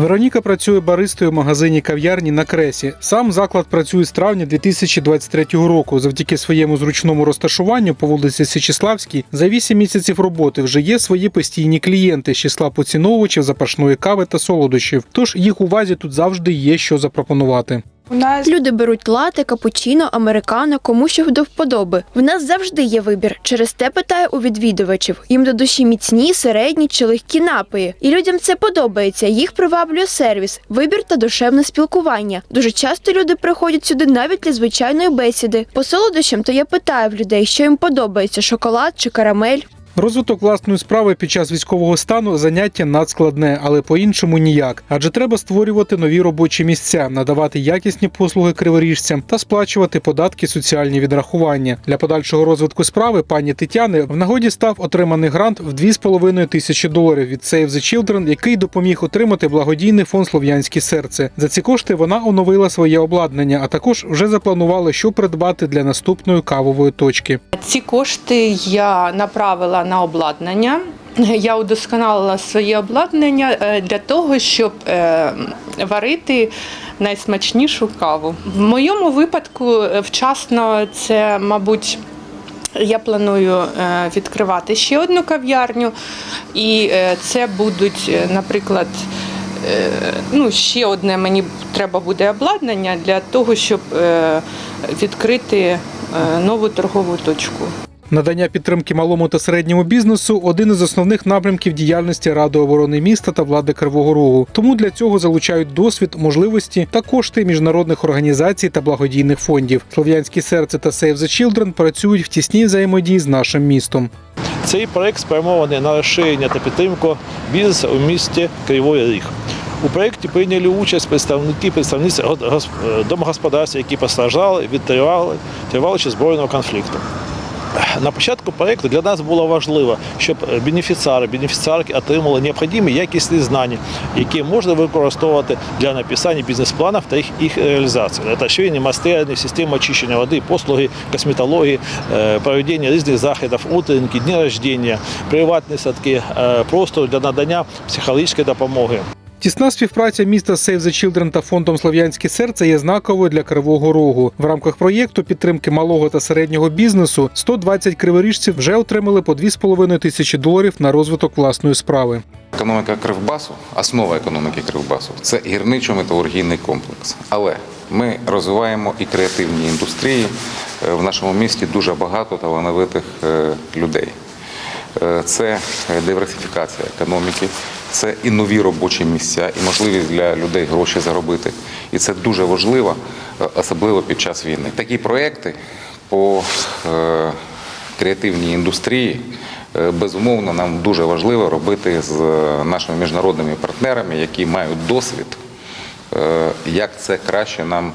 Вероніка працює баристою в магазині кав'ярні на кресі. Сам заклад працює з травня 2023 року. Завдяки своєму зручному розташуванню по вулиці Січеславській за 8 місяців роботи вже є свої постійні клієнти з числа поціновувачів запашної кави та солодощів. Тож їх увазі тут завжди є що запропонувати. У нас Люди беруть лати, капучино, американо, кому що до вподоби. В нас завжди є вибір. Через те питаю у відвідувачів. Їм до душі міцні, середні чи легкі напої. І людям це подобається. Їх приваблює сервіс, вибір та душевне спілкування. Дуже часто люди приходять сюди навіть для звичайної бесіди. По солодощам то я питаю в людей, що їм подобається: шоколад чи карамель. Розвиток власної справи під час військового стану заняття надскладне, але по-іншому ніяк. Адже треба створювати нові робочі місця, надавати якісні послуги криворіжцям та сплачувати податки, соціальні відрахування. Для подальшого розвитку справи пані Тетяни в нагоді став отриманий грант в 2,5 тисячі доларів від Save the Children, який допоміг отримати благодійний фонд Слов'янське серце. За ці кошти вона оновила своє обладнання, а також вже запланувала, що придбати для наступної кавової точки. ці кошти я направила на обладнання. Я удосконалила своє обладнання е, для того, щоб е, варити найсмачнішу каву. В моєму випадку е, вчасно це, мабуть. Я планую відкривати ще одну кав'ярню, і це будуть, наприклад, ну, ще одне мені треба буде обладнання для того, щоб відкрити нову торгову точку. Надання підтримки малому та середньому бізнесу один із основних напрямків діяльності Ради оборони міста та влади Кривого Рогу. Тому для цього залучають досвід, можливості та кошти міжнародних організацій та благодійних фондів. Слов'янське серце та Save the Children працюють в тісній взаємодії з нашим містом. Цей проект спрямований на розширення та підтримку бізнесу у місті Кривий Ріг. У проєкті прийняли участь представники представниць гос- гос- е, домогосподарств, які постраждали від тривали, тривалого збройного конфлікту. На початку проєкту для нас було важливо, щоб бенефіціари, бенефіціарки отримали необхідні якісні знання, які можна використовувати для написання бізнес-планів та їх, реалізації. Це швейні майстерні, система очищення води, послуги косметології, е, проведення різних заходів, утренники, дні рождення, приватні садки, е, простор для надання психологічної допомоги. Тісна співпраця міста Save the Children та фондом Слов'янське серце є знаковою для Кривого Рогу. В рамках проєкту підтримки малого та середнього бізнесу 120 криворіжців вже отримали по 2,5 тисячі доларів на розвиток власної справи. Економіка Кривбасу, основа економіки Кривбасу це гірничо-металургійний комплекс. Але ми розвиваємо і креативні індустрії. Е, В нашому місті дуже багато талановитих е, людей. Е, Це диверсифікація економіки, це і нові робочі місця, і можливість для людей гроші заробити. І це дуже важливо, е, особливо під час війни. Такі проекти по е, креативній індустрії. Е, Безумовно, нам дуже важливо робити з нашими міжнародними партнерами, які мають досвід, як це краще нам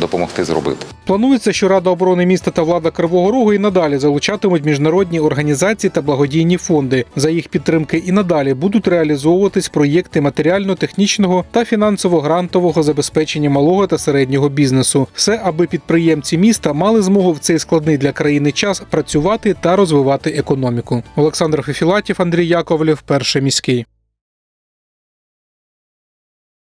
допомогти зробити. Планується, що Рада оборони міста та влада Кривого Рогу і надалі залучатимуть міжнародні організації та благодійні фонди. За їх підтримки і надалі будуть реалізовуватись проєкти матеріально-технічного та фінансово-грантового забезпечення малого та середнього бізнесу. Все, аби підприємці міста мали змогу в цей складний для країни час працювати та розвивати економіку. Олександр Фефілатів, Андрій Яковлєв, перший міський.